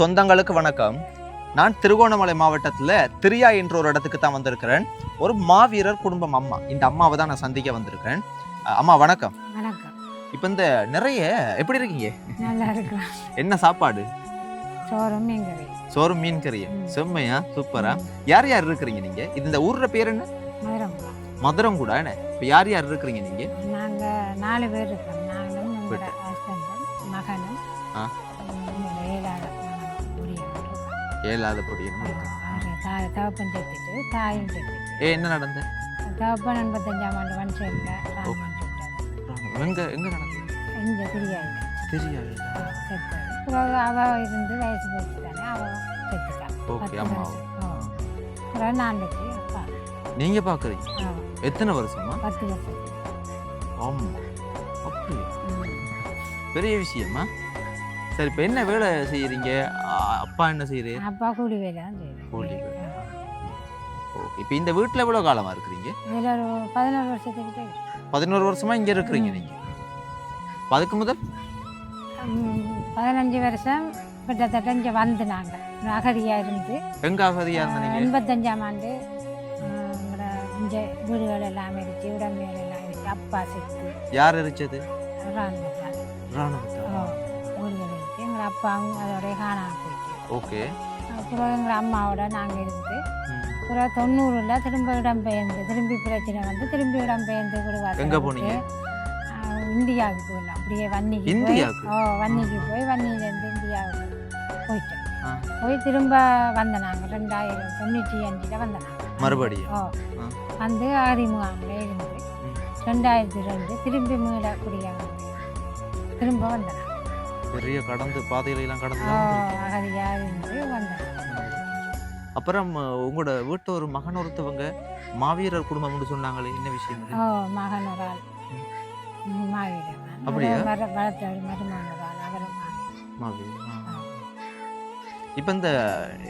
சொந்தங்களுக்கு வணக்கம். நான் திருகோணமலை மாவட்டத்தில் திரியா என்ற ஒரு இடத்துக்கு தான் வந்திருக்கிறேன். ஒரு மாவீரர் குடும்பம் அம்மா. இந்த அம்மாவை தான் நான் சந்திக்க வந்திருக்கேன். அம்மா வணக்கம். வணக்கம். இப்போ இந்த நிறைய எப்படி இருக்கீங்க? நல்லா இருக்கலாம் என்ன சாப்பாடு? சோறும் மீன்கறி சோறு மீன் கறி. செம்மையா சூப்பரா யார் யார் இருக்கிறீங்க நீங்க? இது இந்த ஊர்ல பேர் என்ன? மதுரம் கூட என்ன? இப்போ யார் யார் இருக்கிறீங்க நீங்க? நாங்கள் நாலு பேர் இருக்கோம். ஹஸ்பண்டும் மகனும். ஏழாவது பொடியன் தாய் தகப்பன் செத்துட்டு தாயும் செத்துட்டு ஏ என்ன நடந்த தகப்பன் எண்பத்தஞ்சாம் ஆண்டு ராமன் சுட்டாரு எங்க எங்க நடந்தது? இங்கே தெரியாது தெரியாது பிறகு அவ இருந்து வயசு அவ செத்துட்டான் ஓகே அம்மா. பிறகு நான் வச்சு அப்பா. நீங்க பாக்குறீங்க? ஆ, எத்தனை வருஷமா? பத்து வருஷம். ஆமா அப்படியா. பெரிய விஷயமா? சரி இப்போ என்ன வேலை செய்யறீங்க? அ- அப்பா என்ன செய்யறாரு? அப்பா கூலி வேலை செய்யுது கூலி வேலை. ஓகே இப்போ இந்த வீட்டில் எவ்வளோ காலமா இருக்கிறீங்க? பதினோரு வருஷத்துக்கிட்ட. பதினோரு வருஷமா இங்க இருக்கிறீங்க நீங்க. அப்ப அதுக்கு முதல்? பதினஞ்சு வருஷம் கிட்டத்தட்ட இங்கே வந்து நாங்கள் அகதியாக இருந்து. எங்க அகதியா இருந்தீங்க எண்பத்தஞ்சாம் ஆண்டு இங்கே வீடுகள் எல்லாம் இருக்கு உடம்புகள் எல்லாம் இருக்கு அப்பா செத்து. யார் எரிச்சது? ராணுவத்தால் ராணுவத்தா வீடுகள் அப்பாவும் அதோடய காணாம போயிட்டு ஓகே அப்புறம் எங்கள் அம்மாவோட நாங்கள் இருந்து. அப்புறம் தொண்ணூறில் திரும்ப இடம்பெயர்ந்து திரும்பி பிரச்சனை வந்து திரும்பி இடம்பெயர்ந்து போனீங்க? இந்தியாவுக்கு போயிடலாம் அப்படியே வன்னிக்கு போய்? ஓ வன்னிக்கு போய் வன்னியிலேருந்து இந்தியாவுக்கு போயிட்டோம். போய் திரும்ப வந்த நாங்கள் ரெண்டாயிரம் தொண்ணூற்றி அஞ்சில் வந்த நாங்கள் மறுபடியும் ஓ. வந்து ஆதிமுகாமில் இருந்து. ரெண்டாயிரத்தி ரெண்டு திரும்பி மீள குடிய வந்து திரும்ப வந்த நாங்கள் பெரிய கடந்து பாதையில எல்லாம் கடந்து அப்புறம் உங்களோட வீட்டு ஒரு மகன் ஒருத்தவங்க மாவீரர் குடும்பம்னு சொன்னாங்களே என்ன விஷயம் அது? ஓ மகன் ஒரு ஆள் மாவீரன் அப்படியா? இப்ப இந்த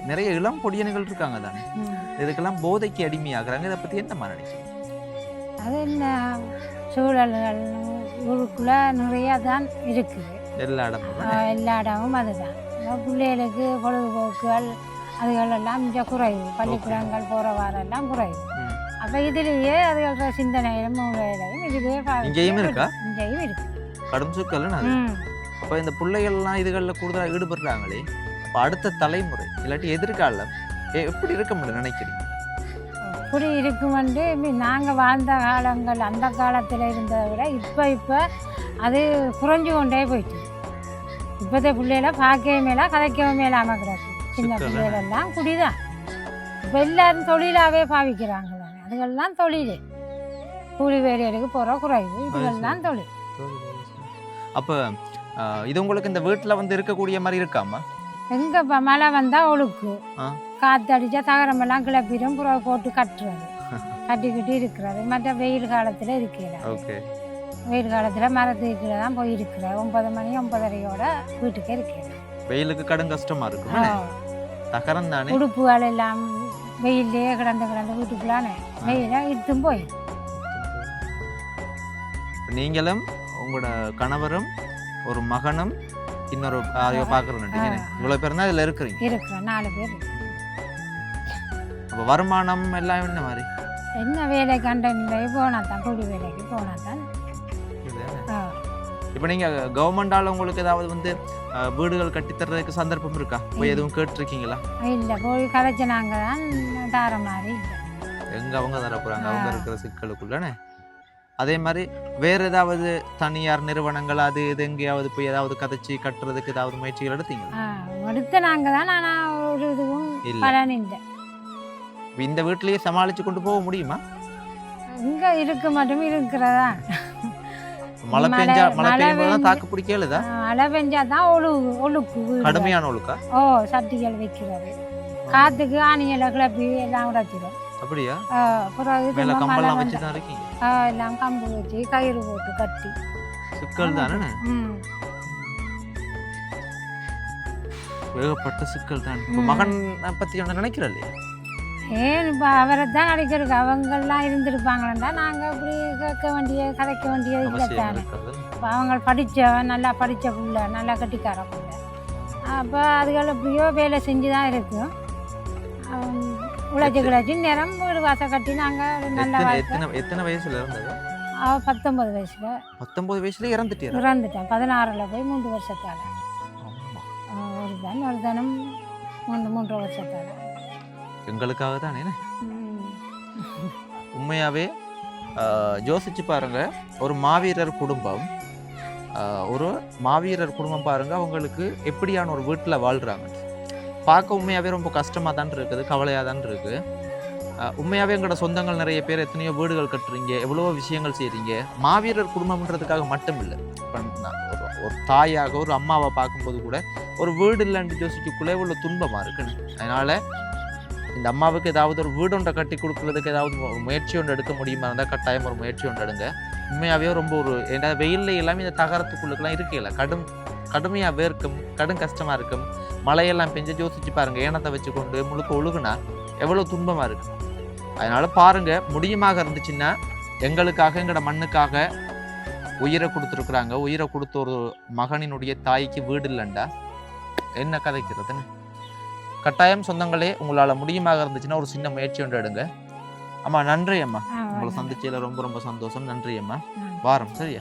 நிறைய இளம் பொடியன்கள் இருக்காங்க தானே. இதுக்கெல்லாம் போதைக்கு அடிமையாகிறாங்க. இதை பத்தி என்ன நினைக்கிறீங்க? அது என்ன? சூழல்கள் ஊருக்குள்ள நிறைய தான் இருக்குது. எல்லா இடமும். எல்லா இடமும் அதுதான். பிள்ளைகளுக்கு பொழுதுபோக்குகள் அதுகள் எல்லாம் இங்கே குறைவு பள்ளிக்கூடங்கள் போகிற வாரெல்லாம் குறைவு. அப்போ இதுலேயே அதுகளோட சிந்தனையிலும் மூளையிலையும் பாவிச்சு இங்கேயும் இருக்கா? இங்கேயும் இருக்கு. கடும் சொற்கள் அப்ப இந்த பிள்ளைகள்லாம் இதுகளில் கூடுதலா ஈடுபடுறாங்களே அப்ப அடுத்த தலைமுறை இல்லாட்டி எதிர்காலம் எப்படி இருக்க முடியும் நினைக்கிறீங்க? இப்படி இருக்குமென்று நாங்கள் வாழ்ந்த காலங்கள் அந்த காலத்தில் இருந்ததை விட இப்போ இப்போ அது குறைஞ்சு கொண்டே போயிட்டு இப்போத்த பிள்ளைகள பார்க்கவே மேல கதைக்கவே மேலாமல் கிடக்கு சின்ன பிள்ளைகளெல்லாம் குடிதான் இப்போ எல்லாரும் தொழிலாகவே பாவிக்கிறாங்க அதுகள்லாம் தொழில் கூலி வேலைகளுக்கு போகிற குறைவு இதுகள்லாம் தொழில் அப்ப இது உங்களுக்கு இந்த வீட்டுல வந்து இருக்கக்கூடிய மாதிரி இருக்காமா எங்கே இப்போ மழை வந்தால் ஒழுக்கு ஆ. காற்றடிச்சா தகரமெல்லாம் கிளப்பிடும் புறவை போட்டு கட்டுறது கட்டிக்கிட்டு இருக்கிறது மற்ற வெயில் காலத்தில் இருக்கிற ஓகே வெயில் காலத்தில் மரத்துக்கு கீழே தான் போய் இருக்கிறேன். ஒன்பது மணி ஒன்பதரையோட வீட்டுக்கு இருக்கிறேன் வெயிலுக்கு கடும் கஷ்டமா இருக்கும்? தகரம் தானே உடுப்புகள் எல்லாம் வெயிலே கிடந்து கிடந்து வீட்டுக்குள்ளானே. வெயில இட்டும் போய். நீங்களும் உங்களோட கணவரும் ஒரு மகனும் இன்னொரு அதையோ பாக்குறேன் ஆ. இவ்வளவு பேர் தான் இதுல இருக்கிறீங்க. இருக்கிறேன் நாலு பேர் அப்ப வருமானம் எல்லாம் என்ன மாதிரி? என்ன வேலை கண்டனிலே போனா தான் கூலி வேலைக்கு போனா தான்? இப்ப நீங்க கவர்மெண்டால உங்களுக்கு ஏதாவது வந்து வீடுகள் கட்டி தர்றதுக்கு சந்தர்ப்பம் இருக்கா? போய் எதுவும் கேட்டிருக்கீங்களா? இல்லை போய் கதைச்சினாங்க தான் தார மாதிரி எங்க அவங்க தர போறாங்க? அவங்க. இருக்கிற சிக்கலுக்குள்ளனே? அதே மாதிரி வேற ஏதாவது தனியார் நிறுவனங்கள் அது இது எங்கேயாவது போய் ஏதாவது கதைச்சு கட்டுறதுக்கு ஏதாவது முயற்சிகள் எடுத்தீங்களா? எடுத்த நாங்கள் தான் ஆனால் ஒரு இதுவும் பலன் இல்லை. இந்த வீட்லயே சமாளிச்சு கொண்டு போக முடியுமா? இங்கே இருக்க மட்டும் இருக்கிறதா? மழை பெஞ்சா மழை மழை பெய்யும் போது பெஞ்சு- தாக்கு பிடிக்கலுதா? மழை பெஞ்சா தான் ஒழு ஒழுக்கு. கடுமையான ஒழுக்கா? ஓ சட்டிகள் வைக்கிறது. காற்றுக்கு ஆணிகளை கிளப்பி எல்லாம் உடைச்சிடும் அப்படியா? இது மேல கம்பெல்லாம் வச்சு தான் இருக்கீங்க? எல்லாம் கம்பு வச்சு கயிறு போட்டு கட்டி. சிக்கல் தானே? ஏகப்பட்ட சிக்கல் தான். மகன் பத்தி ஒன்று நினைக்கிறல்ல ஏன் இப்போ அவரை தான் அடிக்கிறதுக்கு அவங்கெல்லாம் இருந்திருப்பாங்களா நாங்கள் இப்படி கேட்க வேண்டிய கதைக்க வேண்டிய இல்லை தானே. இப்போ அவங்க படித்தவன் நல்லா படித்த புள்ள நல்லா கட்டிக்கார புள்ள. அப்போ அதுகள் எப்படியோ வேலை செஞ்சு தான் இருக்கும் உழைச்சி கிழச்சி நேரம் வீடு வாசல் கட்டி நாங்கள் நல்ல எத்தனை வயசுல இருந்தது அவள் பத்தொன்பது வயசில். பத்தொன்பது வயசுல இறந்துட்டீரா இறந்துட்டேன். பதினாறில் போய் மூன்று வருஷத்தால். ஒரு தன் ஒரு தனம் மூன்று மூன்று வருஷத்தால். எங்களுக்காக தானே உண்மையாவே ஆஹ், யோசிச்சு பாருங்க ஒரு மாவீரர் குடும்பம் ஒரு மாவீரர் குடும்பம் பாருங்க அவங்களுக்கு எப்படியான ஒரு வீட்டில் வாழ்றாங்க. பார்க்க உண்மையாவே ரொம்ப கஷ்டமா தான் இருக்குது கவலையாக தான் இருக்கு. ஆஹ், உண்மையாவே எங்களோட சொந்தங்கள் நிறைய பேர் எத்தனையோ வீடுகள் கட்டுறீங்க எவ்வளவோ விஷயங்கள் செய்றீங்க. மாவீரர் குடும்பம்ன்றதுக்காக மட்டும் இல்லை ஒரு ஒரு தாயாக ஒரு அம்மாவை பார்க்கும்போது கூட ஒரு வீடு இல்லைன்னு யோசிக்கக்குள்ளே உள்ள துன்பமா இருக்குன்னு. அதனால இந்த அம்மாவுக்கு ஏதாவது ஒரு வீடு ஒன்றை கட்டி கொடுக்கறதுக்கு ஏதாவது ஒரு முயற்சி ஒன்று எடுக்க முடியுமா? இருந்தால் கட்டாயம் ஒரு முயற்சி ஒன்று எடுங்க. உண்மையாகவே ரொம்ப ஒரு ஏன்னா வெயில்ல எல்லாமே இந்த தகரத்துக்குள்ளுக்கெல்லாம் இருக்கல கடும் கடுமையாக வேர்க்கும் கடும் கஷ்டமாக இருக்கும். மழையெல்லாம் பெஞ்சு யோசிச்சு பாருங்கள் ஏனத்தை வச்சு கொண்டு முழுக்க ஒழுகுனா எவ்வளோ துன்பமாக இருக்கு. அதனால் பாருங்கள் முடியுமாக இருந்துச்சுன்னா எங்களுக்காக எங்களோட மண்ணுக்காக உயிரை கொடுத்துருக்குறாங்க. உயிரை கொடுத்த ஒரு மகனினுடைய தாய்க்கு வீடு இல்லைண்டா. என்ன கதைக்கிறதுன்னு? கட்டாயம் சொந்தங்களே உங்களால் முடியுமாக இருந்துச்சுன்னா ஒரு சின்ன முயற்சி ஒன்று எடுங்க. அம்மா நன்றி அம்மா. உங்களை சந்திச்சதுல ரொம்ப ரொம்ப சந்தோஷம். நன்றி அம்மா. வாரம் சரியா?